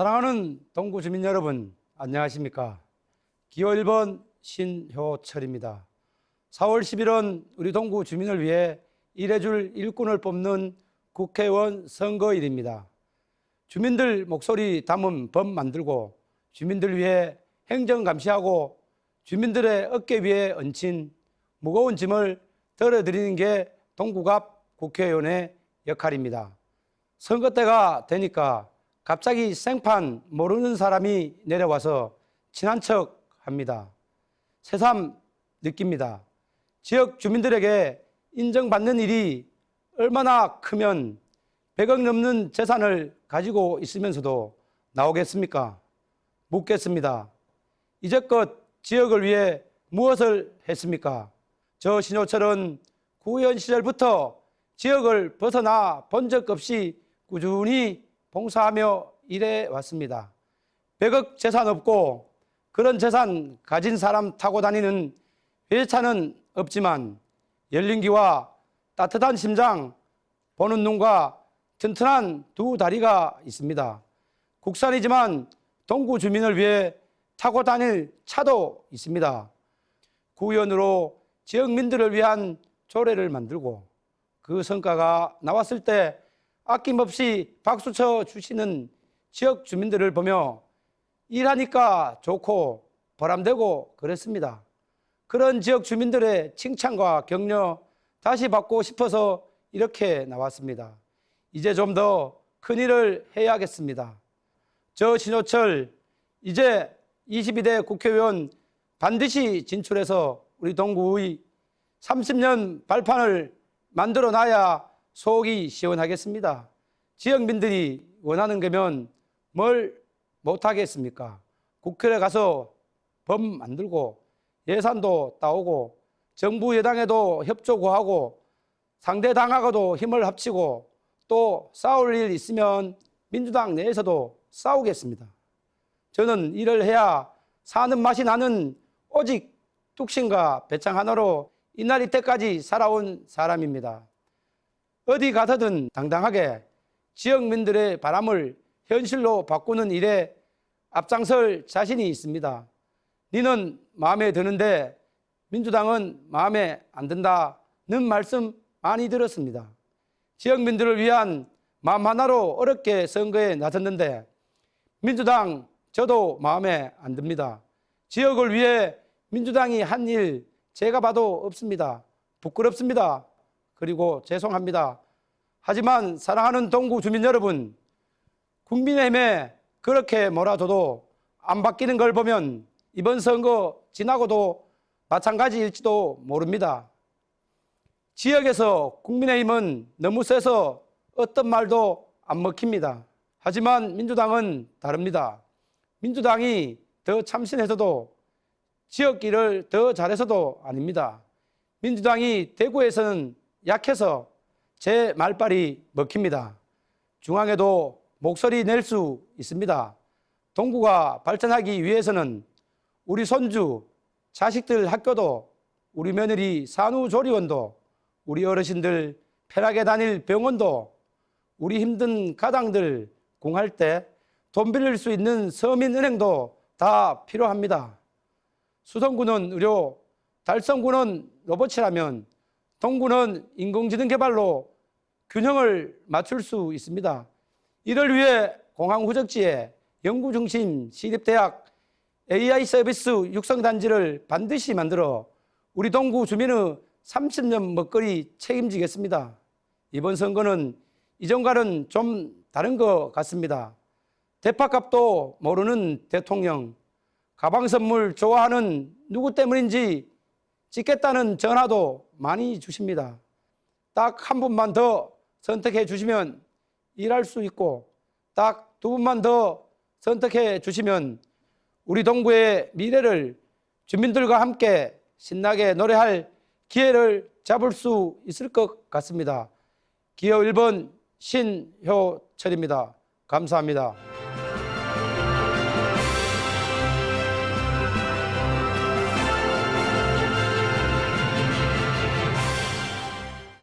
사랑하는 동구 주민 여러분, 안녕하십니까? 기호 1번 신효철입니다. 4월 10일은 우리 동구 주민을 위해 일해줄 일꾼을 뽑는 국회의원 선거일입니다. 주민들 목소리 담은 법 만들고 주민들 위해 행정 감시하고 주민들의 어깨 위에 얹힌 무거운 짐을 덜어드리는 게 동구갑 국회의원의 역할입니다. 선거 때가 되니까 갑자기 생판 모르는 사람이 내려와서 친한 척 합니다. 새삼 느낍니다. 지역 주민들에게 인정받는 일이 얼마나 크면 100억 넘는 재산을 가지고 있으면서도 나오겠습니까? 묻겠습니다. 이제껏 지역을 위해 무엇을 했습니까? 저 신호철은 구의원 시절부터 지역을 벗어나 본 적 없이 꾸준히 봉사하며 일해 왔습니다. 100억 재산 없고 그런 재산 가진 사람 타고 다니는 회차는 없지만 열린 귀와 따뜻한 심장, 보는 눈과 튼튼한 두 다리가 있습니다. 국산이지만 동구 주민을 위해 타고 다닐 차도 있습니다. 구의원으로 지역민들을 위한 조례를 만들고 그 성과가 나왔을 때 아낌없이 박수쳐 주시는 지역 주민들을 보며 일하니까 좋고 보람되고 그랬습니다. 그런 지역 주민들의 칭찬과 격려 다시 받고 싶어서 이렇게 나왔습니다. 이제 좀 더 큰일을 해야겠습니다. 저 신호철 이제 22대 국회의원 반드시 진출해서 우리 동구의 30년 발판을 만들어 놔야 속이 시원하겠습니다. 지역민들이 원하는 거면 뭘 못하겠습니까? 국회에 가서 법 만들고 예산도 따오고 정부 여당에도 협조 구하고 상대 당하고도 힘을 합치고 또 싸울 일 있으면 민주당 내에서도 싸우겠습니다. 저는 일을 해야 사는 맛이 나는 오직 뚝심과 배짱 하나로 이날 이때까지 살아온 사람입니다. 어디 가서든 당당하게 지역민들의 바람을 현실로 바꾸는 일에 앞장설 자신이 있습니다. 니는 마음에 드는데 민주당은 마음에 안 든다는 말씀 많이 들었습니다. 지역민들을 위한 마음 하나로 어렵게 선거에 나섰는데 민주당 저도 마음에 안 듭니다. 지역을 위해 민주당이 한 일 제가 봐도 없습니다. 부끄럽습니다. 그리고 죄송합니다. 하지만 사랑하는 동구 주민 여러분, 국민의힘에 그렇게 몰아줘도 안 바뀌는 걸 보면 이번 선거 지나고도 마찬가지일지도 모릅니다. 지역에서 국민의힘은 너무 세서 어떤 말도 안 먹힙니다. 하지만 민주당은 다릅니다. 민주당이 더 참신해서도 지역 일을 더 잘해서도 아닙니다. 민주당이 대구에서는 약해서 제 말빨이 먹힙니다. 중앙에도 목소리 낼 수 있습니다. 동구가 발전하기 위해서는 우리 손주, 자식들 학교도, 우리 며느리 산후조리원도, 우리 어르신들 편하게 다닐 병원도, 우리 힘든 가장들 공할 때 돈 빌릴 수 있는 서민은행도 다 필요합니다. 수성구는 의료, 달성구는 로봇이라면 동구는 인공지능 개발로 균형을 맞출 수 있습니다. 이를 위해 공항 후적지에 연구중심 시립대학 AI 서비스 육성단지를 반드시 만들어 우리 동구 주민의 30년 먹거리 책임지겠습니다. 이번 선거는 이전과는 좀 다른 것 같습니다. 대파값도 모르는 대통령, 가방 선물 좋아하는 누구 때문인지 찍겠다는 전화도 많이 주십니다. 딱 한 분만 더 선택해 주시면 일할 수 있고 딱 두 분만 더 선택해 주시면 우리 동구의 미래를 주민들과 함께 신나게 노래할 기회를 잡을 수 있을 것 같습니다. 기호 1번 신효철입니다. 감사합니다.